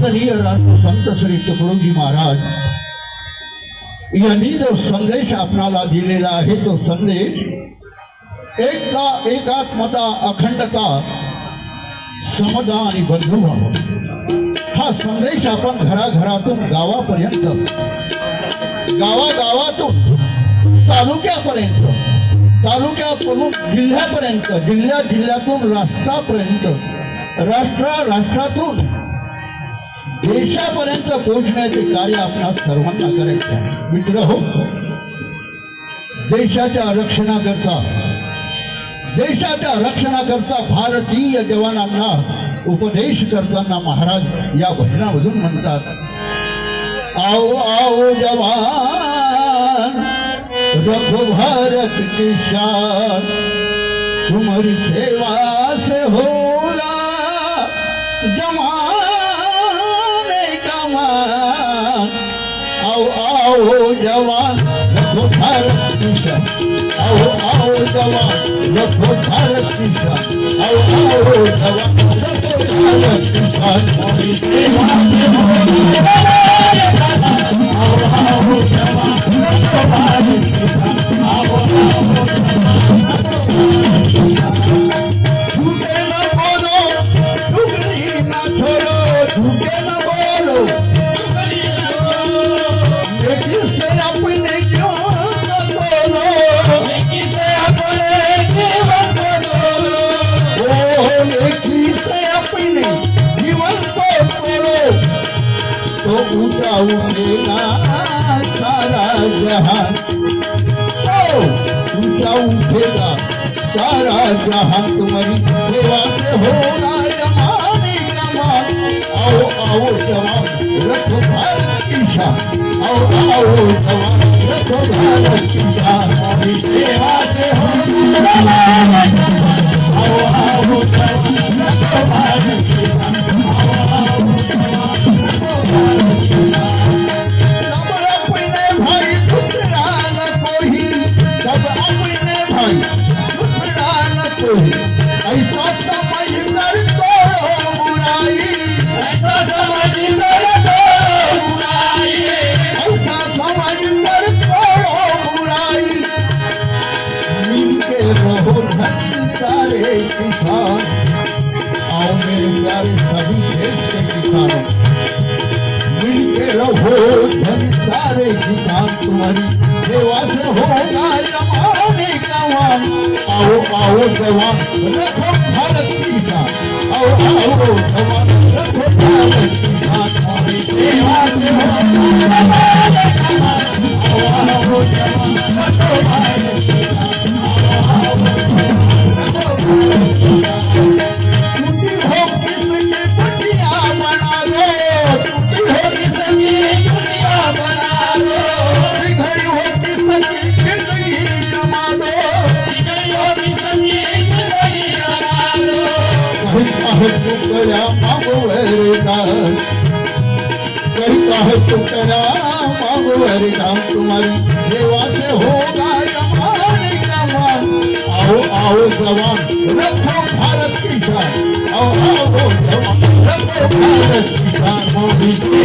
वंदनीय राष्ट्रसंत श्री तुकडोजी महाराज यांनी जो संदेश आपणाला दिलेला आहे तो संदेश एकता एकात्मता अखंडता समता आणि बंधुभाव हा संदेश आपण घराघरातून गावापर्यंत गावागावातून तालुक्यापर्यंत तालुक्यापासून जिल्ह्यापर्यंत जिल्ह्या जिल्ह्यातून राष्ट्रापर्यंत राष्ट्रा राष्ट्रातून देशापर्यंत पोहोचण्याचे कार्य आपणा सर्वांना करायचे आहे. मित्र हो देशाच्या रक्षणाकरता देशाच्या रक्षणाकरता भारतीय जवानांना उपदेश करताना महाराज या भजनामधून म्हणतात आओ आओ जवान रखो भारत की शान तुम्हारी सेवा से होला जवान. जवान नको भारत दिशा शान आओ आओ जवान नको भारत दिशा शान आओ आओ जवान नको भारत दिशा शान तुम्हारी सेवा से झूठे न बोलो टुकड़ी झूठे न बोलो. तो ऊंचा उठेगा सारा जहान ओ ऊंचा उठेगा सारा जहां तुम्हारी सेवा से होगा जमाने जमान आओ आओ जवान रखो भारत की शान आओ आओ जवान रखो भारत की शान हमारी सेवा से होगा आओ आओ जवान रखो भारत किसान आओ मेरे प्यारे सभी देश के किसानों मिलके रहो धन सारे किसान तुम्हारी। सेवा से हो पाहो पाहो आओ जवान भारत की जान आओ आओ करीत आहे तुकरा मागोवर काम तुम्हाला देवाचे हो गाय जवान रखो भारत की जान आओ जवान रखो भारत की